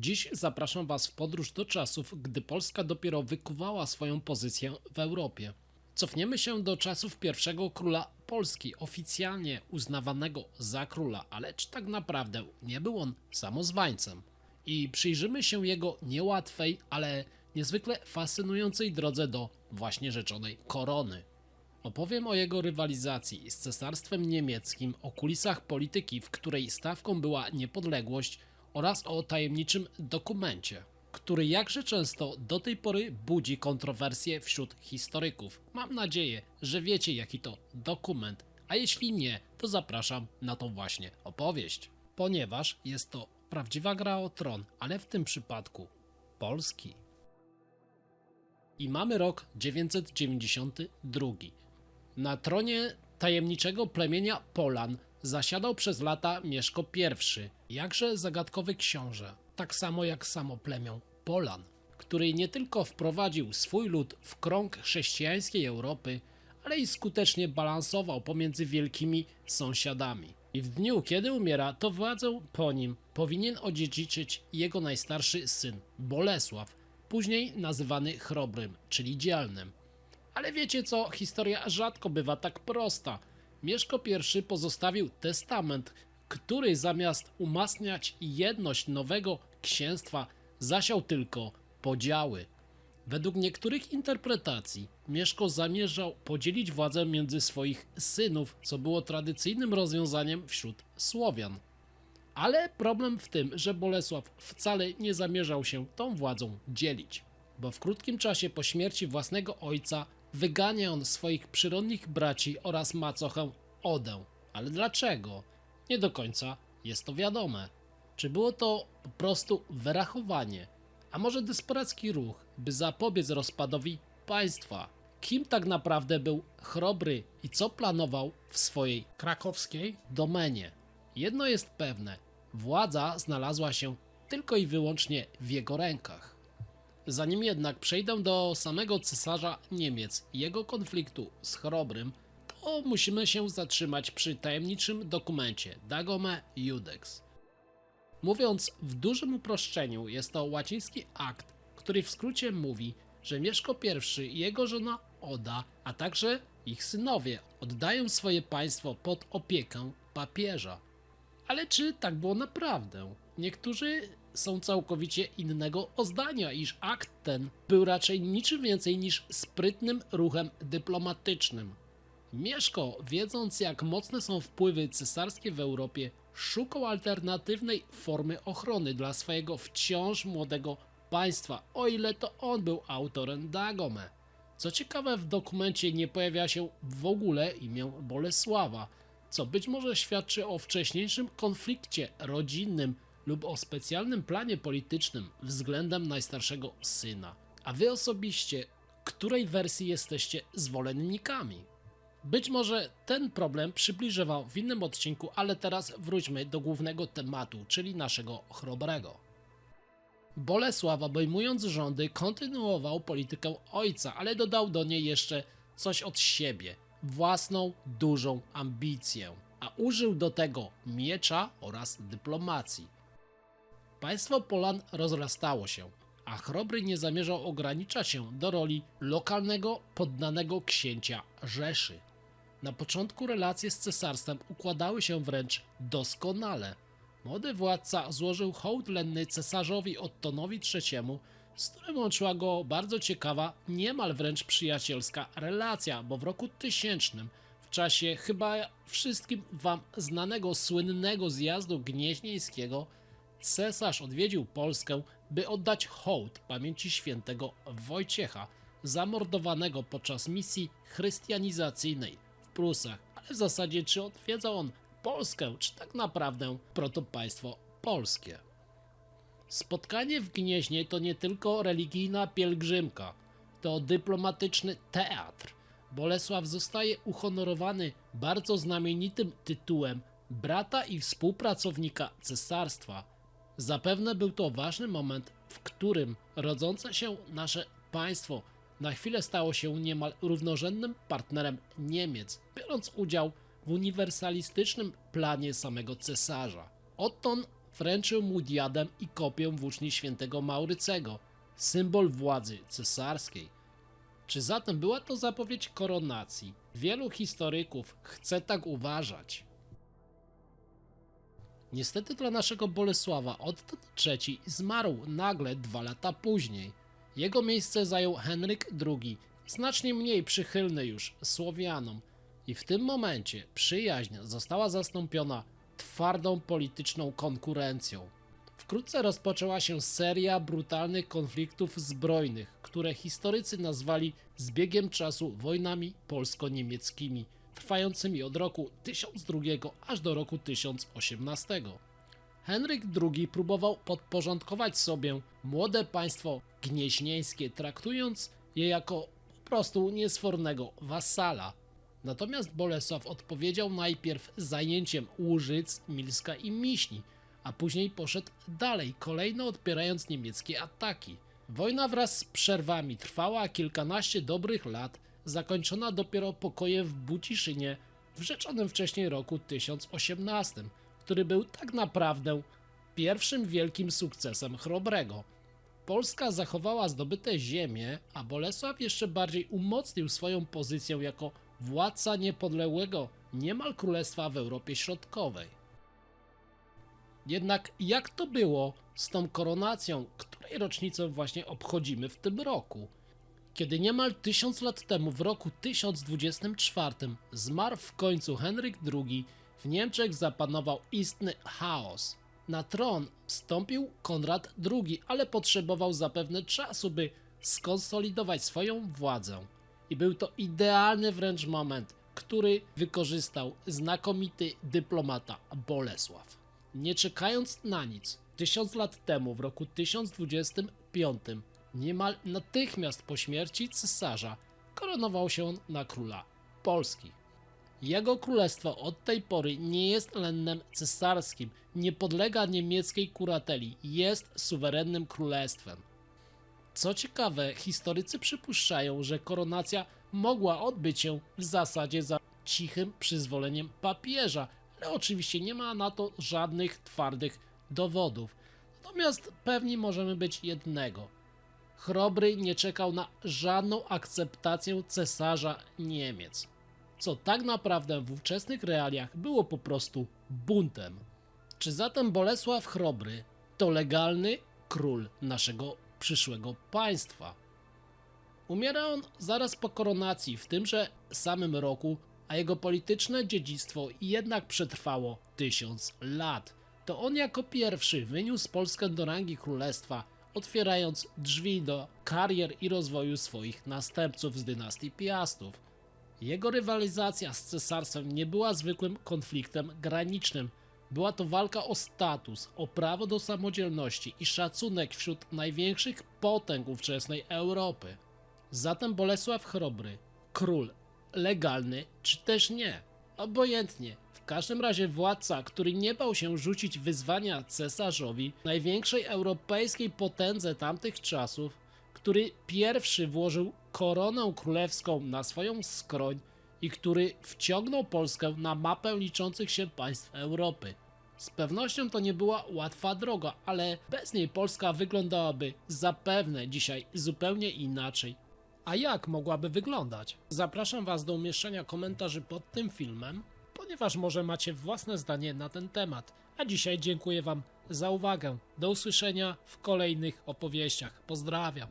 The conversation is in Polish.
Dziś zapraszam Was w podróż do czasów, gdy Polska dopiero wykuwała swoją pozycję w Europie. Cofniemy się do czasów pierwszego króla Polski, oficjalnie uznawanego za króla, ale czy tak naprawdę nie był on samozwańcem? I przyjrzymy się jego niełatwej, ale niezwykle fascynującej drodze do właśnie rzeczonej korony. Opowiem o jego rywalizacji z cesarstwem niemieckim, o kulisach polityki, w której stawką była niepodległość oraz o tajemniczym dokumencie, który jakże często do tej pory budzi kontrowersje wśród historyków. Mam nadzieję, że wiecie jaki to dokument, a jeśli nie, to zapraszam na tą właśnie opowieść, ponieważ jest to prawdziwa gra o tron, ale w tym przypadku polski. I mamy rok 992. Na tronie tajemniczego plemienia Polan zasiadał przez lata Mieszko I, jakże zagadkowy książę, tak samo jak samo plemię Polan, który nie tylko wprowadził swój lud w krąg chrześcijańskiej Europy, ale i skutecznie balansował pomiędzy wielkimi sąsiadami. I w dniu, kiedy umiera, to władzę po nim powinien odziedziczyć jego najstarszy syn, Bolesław, później nazywany Chrobrym, czyli Dzielnym. Ale wiecie co, historia rzadko bywa tak prosta. Mieszko I pozostawił testament, który zamiast umacniać jedność nowego księstwa, zasiał tylko podziały. Według niektórych interpretacji Mieszko zamierzał podzielić władzę między swoich synów, co było tradycyjnym rozwiązaniem wśród Słowian. Ale problem w tym, że Bolesław wcale nie zamierzał się tą władzą dzielić, bo w krótkim czasie po śmierci własnego ojca wygania on swoich przyrodnich braci oraz macochę Odę. Ale dlaczego? Nie do końca jest to wiadome. Czy było to po prostu wyrachowanie, a może desperacki ruch, by zapobiec rozpadowi państwa? Kim tak naprawdę był Chrobry i co planował w swojej krakowskiej domenie? Jedno jest pewne, władza znalazła się tylko i wyłącznie w jego rękach. Zanim jednak przejdę do samego cesarza Niemiec i jego konfliktu z Chrobrym, to musimy się zatrzymać przy tajemniczym dokumencie Dagome Judex. Mówiąc w dużym uproszczeniu, jest to łaciński akt, który w skrócie mówi, że Mieszko I i jego żona Oda, a także ich synowie oddają swoje państwo pod opiekę papieża. Ale czy tak było naprawdę? Niektórzy są całkowicie innego zdania, iż akt ten był raczej niczym więcej niż sprytnym ruchem dyplomatycznym. Mieszko, wiedząc jak mocne są wpływy cesarskie w Europie, szukał alternatywnej formy ochrony dla swojego wciąż młodego państwa, o ile to on był autorem Dagome. Co ciekawe, w dokumencie nie pojawia się w ogóle imię Bolesława, co być może świadczy o wcześniejszym konflikcie rodzinnym lub o specjalnym planie politycznym względem najstarszego syna. A wy osobiście, której wersji jesteście zwolennikami? Być może ten problem przybliżę wam w innym odcinku, ale teraz wróćmy do głównego tematu, czyli naszego chrobrego. Bolesław, obejmując rządy, kontynuował politykę ojca, ale dodał do niej jeszcze coś od siebie własną, dużą ambicję, a użył do tego miecza oraz dyplomacji. Państwo Polan rozrastało się, a Chrobry nie zamierzał ograniczać się do roli lokalnego poddanego księcia Rzeszy. Na początku relacje z cesarstwem układały się wręcz doskonale. Młody władca złożył hołd lenny cesarzowi Ottonowi III, z którym łączyła go bardzo ciekawa, niemal wręcz przyjacielska relacja, bo w roku tysięcznym, w czasie chyba wszystkim wam znanego słynnego zjazdu gnieźnieńskiego, cesarz odwiedził Polskę, by oddać hołd pamięci świętego Wojciecha, zamordowanego podczas misji chrystianizacyjnej w Prusach. Ale w zasadzie, czy odwiedzał on Polskę, czy tak naprawdę protopaństwo polskie? Spotkanie w Gnieźnie to nie tylko religijna pielgrzymka, to dyplomatyczny teatr. Bolesław zostaje uhonorowany bardzo znamienitym tytułem brata i współpracownika cesarstwa. Zapewne był to ważny moment, w którym rodzące się nasze państwo na chwilę stało się niemal równorzędnym partnerem Niemiec, biorąc udział w uniwersalistycznym planie samego cesarza. Otton wręczył mu diadem i kopię włóczni świętego Maurycego, symbol władzy cesarskiej. Czy zatem była to zapowiedź koronacji? Wielu historyków chce tak uważać. Niestety dla naszego Bolesława Otto III zmarł nagle dwa lata później. Jego miejsce zajął Henryk II, znacznie mniej przychylny już Słowianom. I w tym momencie przyjaźń została zastąpiona twardą polityczną konkurencją. Wkrótce rozpoczęła się seria brutalnych konfliktów zbrojnych, które historycy nazwali z biegiem czasu wojnami polsko-niemieckimi, trwającymi od roku 1002 aż do roku 1018. Henryk II próbował podporządkować sobie młode państwo gnieźnieńskie, traktując je jako po prostu niesfornego wasala. Natomiast Bolesław odpowiedział najpierw zajęciem Łużyc, Milska i Miśni, a później poszedł dalej, kolejno odpierając niemieckie ataki. Wojna wraz z przerwami trwała kilkanaście dobrych lat, zakończona dopiero pokojem w Buciszynie w rzeczonym wcześniej roku 1018, który był tak naprawdę pierwszym wielkim sukcesem Chrobrego. Polska zachowała zdobyte ziemie, a Bolesław jeszcze bardziej umocnił swoją pozycję jako władca niepodległego niemal królestwa w Europie Środkowej. Jednak jak to było z tą koronacją, której rocznicę właśnie obchodzimy w tym roku? Kiedy niemal tysiąc lat temu, w roku 1024, zmarł w końcu Henryk II, w Niemczech zapanował istny chaos. Na tron wstąpił Konrad II, ale potrzebował zapewne czasu, by skonsolidować swoją władzę. I był to idealny wręcz moment, który wykorzystał znakomity dyplomata Bolesław. Nie czekając na nic, tysiąc lat temu, w roku 1025, niemal natychmiast po śmierci cesarza, koronował się on na króla Polski. Jego królestwo od tej pory nie jest lennem cesarskim, nie podlega niemieckiej kurateli, jest suwerennym królestwem. Co ciekawe, historycy przypuszczają, że koronacja mogła odbyć się w zasadzie za cichym przyzwoleniem papieża, ale oczywiście nie ma na to żadnych twardych dowodów. Natomiast pewni możemy być jednego. Chrobry nie czekał na żadną akceptację cesarza Niemiec, co tak naprawdę w ówczesnych realiach było po prostu buntem. Czy zatem Bolesław Chrobry to legalny król naszego przyszłego państwa? Umiera on zaraz po koronacji w tymże samym roku, a jego polityczne dziedzictwo jednak przetrwało tysiąc lat. To on jako pierwszy wyniósł Polskę do rangi królestwa, otwierając drzwi do karier i rozwoju swoich następców z dynastii Piastów. Jego rywalizacja z cesarstwem nie była zwykłym konfliktem granicznym. Była to walka o status, o prawo do samodzielności i szacunek wśród największych potęg ówczesnej Europy. Zatem Bolesław Chrobry, król, legalny czy też nie, obojętnie. W każdym razie władca, który nie bał się rzucić wyzwania cesarzowi, największej europejskiej potędze tamtych czasów, który pierwszy włożył koronę królewską na swoją skroń i który wciągnął Polskę na mapę liczących się państw Europy. Z pewnością to nie była łatwa droga, ale bez niej Polska wyglądałaby zapewne dzisiaj zupełnie inaczej. A jak mogłaby wyglądać? Zapraszam Was do umieszczenia komentarzy pod tym filmem, ponieważ może macie własne zdanie na ten temat. A dzisiaj dziękuję Wam za uwagę. Do usłyszenia w kolejnych opowieściach. Pozdrawiam.